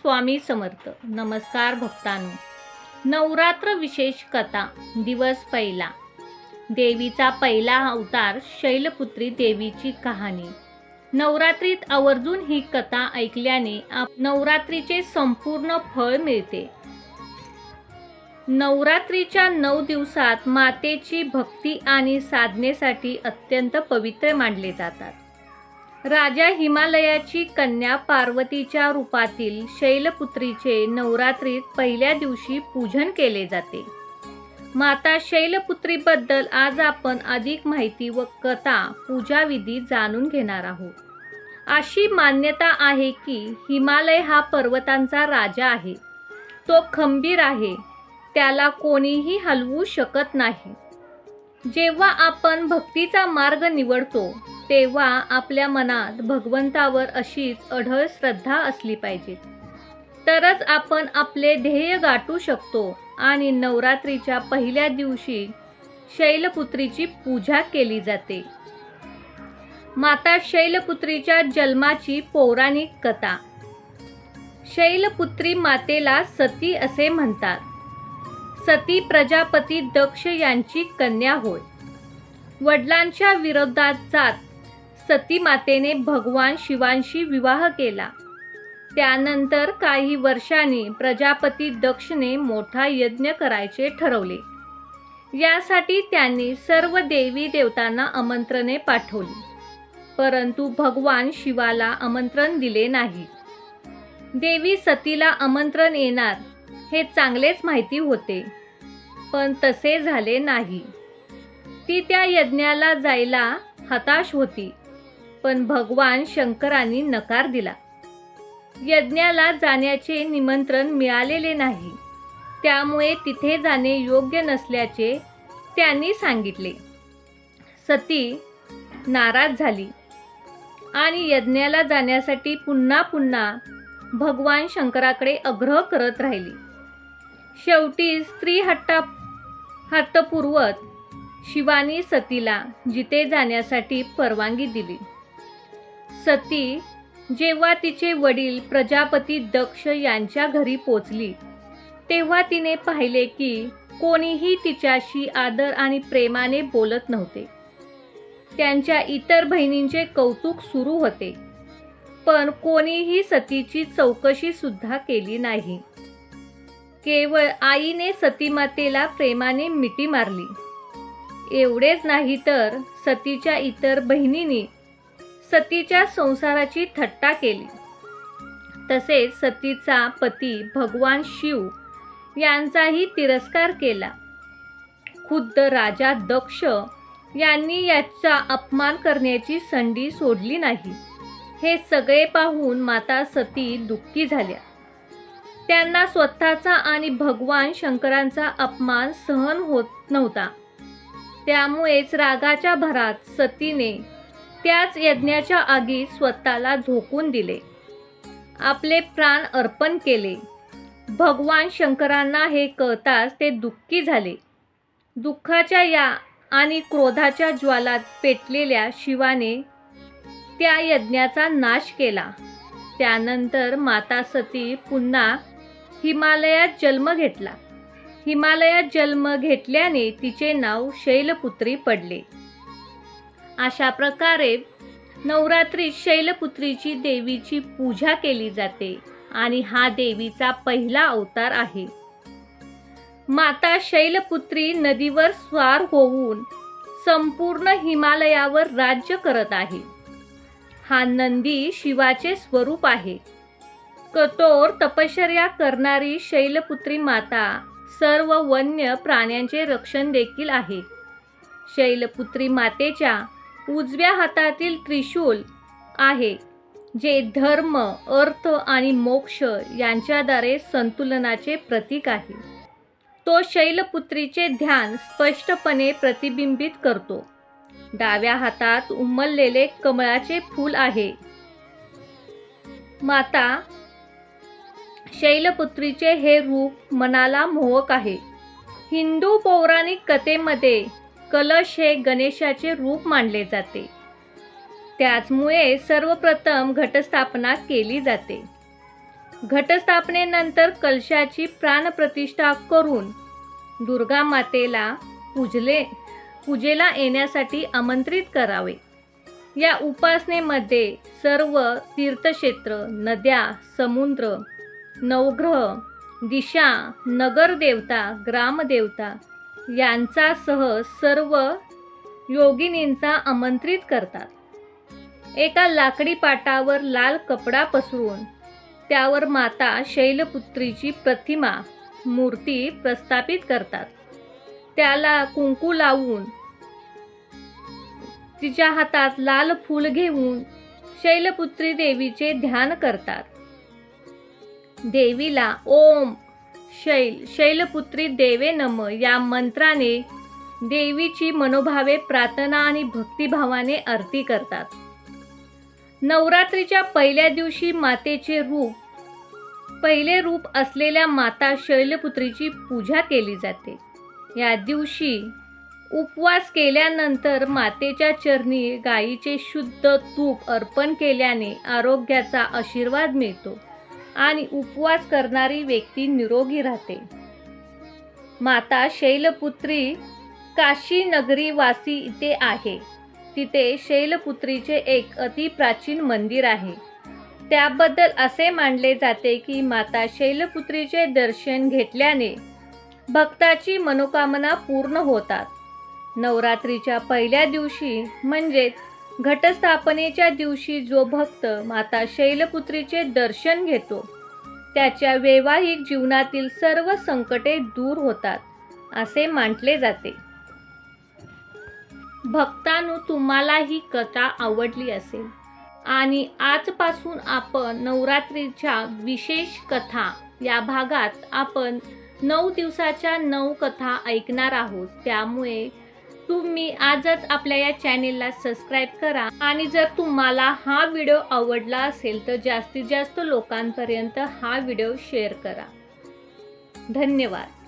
स्वामी समर्थ. नमस्कार भक्तांनो. नवरात्र विशेष कथा दिवस पहिला. देवीचा पहिला अवतार शैलपुत्री देवीची कहाणी. नवरात्रीत आवर्जून ही कथा ऐकल्याने नवरात्रीचे संपूर्ण फळ मिळते. नवरात्रीच्या नऊ दिवसात मातेची भक्ती आणि साधनेसाठी अत्यंत पवित्र मानले जातात. राजा हिमालयाची कन्या पार्वतीच्या रूपातील शैलपुत्रीचे नवरात्रीत पहिल्या दिवशी पूजन केले जाते. माता शैलपुत्रीबद्दल आज आपण अधिक माहिती व कथा पूजाविधी जाणून घेणार आहोत. अशी मान्यता आहे की हिमालय हा पर्वतांचा राजा आहे. तो खंबीर आहे. त्याला कोणीही हलवू शकत नाही. जेव्हा आपण भक्तीचा मार्ग निवडतो तेव्हा आपल्या मनात भगवंतावर अशीच अढळ श्रद्धा असली पाहिजे. तरच आपण आपले ध्येय गाठू शकतो आणि नवरात्रीच्या पहिल्या दिवशी शैलपुत्रीची पूजा केली जाते. माता शैलपुत्रीच्या जन्माची पौराणिक कथा. शैलपुत्री मातेला सती असे म्हणतात. सती प्रजापती दक्ष यांची कन्या होय. वडिलांच्या विरोधात जात सती मातेने भगवान शिवांशी विवाह केला. त्यानंतर काही वर्षांनी प्रजापती दक्षने मोठा यज्ञ करायचे ठरवले. यासाठी त्यांनी सर्व देवी देवतांना आमंत्रणे पाठवली. परंतु भगवान शिवाला आमंत्रण दिले नाही. देवी सतीला आमंत्रण येणार हे चांगलेच माहिती होते पण तसे झाले नाही. ती त्या यज्ञाला जायला हताश होती. पण भगवान शंकरांनी नकार दिला. यज्ञाला जाण्याचे निमंत्रण मिळालेले नाही. त्यामुळे तिथे जाणे योग्य नसल्याचे त्यांनी सांगितले. सती नाराज झाली आणि यज्ञाला जाण्यासाठी पुन्हा पुन्हा भगवान शंकराकडे आग्रह करत राहिली. शेवटी स्त्री हट्टा हट्टपूर्वत शिवानी सतीला जिथे जाण्यासाठी परवानगी दिली. सती जेव्हा तिचे वडील प्रजापती दक्ष यांच्या घरी पोचली तेव्हा तिने पाहिले की कोणीही तिच्याशी आदर आणि प्रेमाने बोलत नव्हते. त्यांच्या इतर बहिणींचे कौतुक सुरू होते पण कोणीही सतीची चौकशी सुद्धा केली नाही. केवळ आईने सतीमातेला प्रेमाने मिठी मारली. एवढेच नाही तर सतीच्या इतर बहिणींनी सतीच्या संसाराची थट्टा केली. तसेच सतीचा पती भगवान शिव यांचाही तिरस्कार केला. खुद्द राजा दक्ष यांनी याचा अपमान करण्याची संधी सोडली नाही. हे सगळे पाहून माता सती दुःखी झाल्या. त्यांना स्वतःचा आणि भगवान शंकरांचा अपमान सहन होत नव्हता. त्यामुळेच रागाच्या भरात सतीने त्याच यज्ञाच्या आगी स्वतःला झोकून दिले. आपले प्राण अर्पण केले. भगवान शंकरांना हे कळताच ते दुःखी झाले. दुःखाच्या या आणि क्रोधाच्या ज्वालात पेटलेल्या शिवाने त्या यज्ञाचा नाश केला. त्यानंतर माता सती पुन्हा हिमालयात जन्म घेतला. हिमालयात जन्म घेतल्याने तिचे नाव शैलपुत्री पडले. अशा प्रकारे नवरात्रीत शैलपुत्रीची देवीची पूजा केली जाते आणि हा देवीचा पहिला अवतार आहे. माता शैलपुत्री नदीवर स्वार होऊन संपूर्ण हिमालयावर राज्य करत आहे. हा नंदी शिवाचे स्वरूप आहे. कठोर तपश्चर्या करणारी शैलपुत्री माता सर्व वन्य प्राण्यांचे रक्षण देखील आहे. शैलपुत्री मातेच्या उजव्या हातातील त्रिशूल आहे जे धर्म अर्थ आणि मोक्ष यांच्याद्वारे संतुलनाचे प्रतीक आहे. तो शैलपुत्रीचे ध्यान स्पष्टपणे प्रतिबिंबित करतो. डाव्या हातात उमललेले कमळाचे फूल आहे. माता शैलपुत्रीचे हे रूप मनाला मोहक आहे. हिंदू पौराणिक कथेमध्ये कलश हे गणेशाचे रूप मानले जाते. त्याचमुळे सर्वप्रथम घटस्थापना केली जाते. घटस्थापनेनंतर कलशाची प्राणप्रतिष्ठा करून दुर्गा मातेला पूजले पूजेला येण्यासाठी आमंत्रित करावे. या उपासनेमध्ये सर्व तीर्थक्षेत्र नद्या समुद्र नवग्रह दिशा नगरदेवता ग्रामदेवता यांचासह सर्व योगिनींचा आमंत्रित करतात. एका लाकडी पाटावर लाल कपडा पसरून त्यावर माता शैलपुत्रीची प्रतिमा मूर्ती प्रस्थापित करतात. त्याला कुंकू लावून तिच्या हातात लाल फूल घेऊन शैलपुत्री देवीचे ध्यान करतात. देवीला ओम शैल शैलपुत्री देवे नम. या मंत्राने देवीची मनोभावे प्रार्थना आणि भक्तिभावाने आरती करतात. नवरात्रीच्या पहिल्या दिवशी मातेचे रूप पहिले रूप असलेल्या माता शैलपुत्रीची पूजा केली जाते. या दिवशी उपवास केल्यानंतर मातेच्या चरणी गायीचे शुद्ध तूप अर्पण केल्याने आरोग्याचा आशीर्वाद मिळतो. आणि उपवास करणारी व्यक्ती निरोगी राहते. माता शैलपुत्री काशी नगरी वासी इथे आहे. तिथे शैलपुत्रीचे एक अति प्राचीन मंदिर आहे. त्याबद्दल असे मानले जाते की माता शैलपुत्रीचे दर्शन घेतल्याने भक्ताची मनोकामना पूर्ण होतात. नवरात्रीच्या पहिल्या दिवशी म्हणजेच घटस्थापनेच्या दिवशी जो भक्त माता शैलपुत्रीचे दर्शन घेतो त्याच्या वैवाहिक जीवनातील सर्व संकटे दूर होतात असे मांटले जाते. भक्तांनो तुम्हाला ही कथा आवडली असेल आणि आजपासून आपण नवरात्रीच्या विशेष कथा या भागात आपण नऊ दिवसाच्या नऊ कथा ऐकणार आहोत. त्यामुळे तुम्ही आजच आपल्या या चॅनेलला सबस्क्राईब करा. आणि जर तुम्हाला हा व्हिडिओ आवडला असेल तर जास्तीत जास्त लोकांपर्यंत हा व्हिडिओ शेअर करा. धन्यवाद.